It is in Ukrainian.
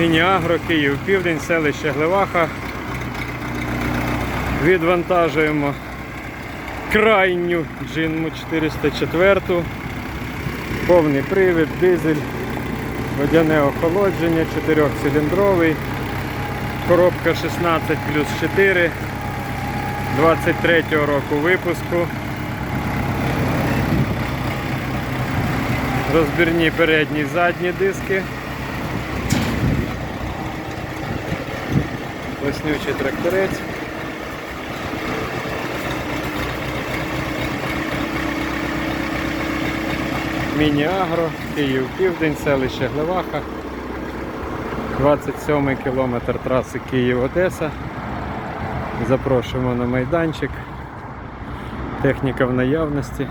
Міні-Агро, Київ, Південь, селище Глеваха. Відвантажуємо крайню джинму 404. Повний привід, дизель, водяне охолодження, 4-циліндровий, коробка 16 плюс 4, 23 року випуску. Розбірні передні і задні диски. Леснючий тракторець. Міні-Агро, Київ Південь, селище Глеваха. 27 кілометр траси Київ-Одеса. Запрошуємо на майданчик. Техніка в наявності.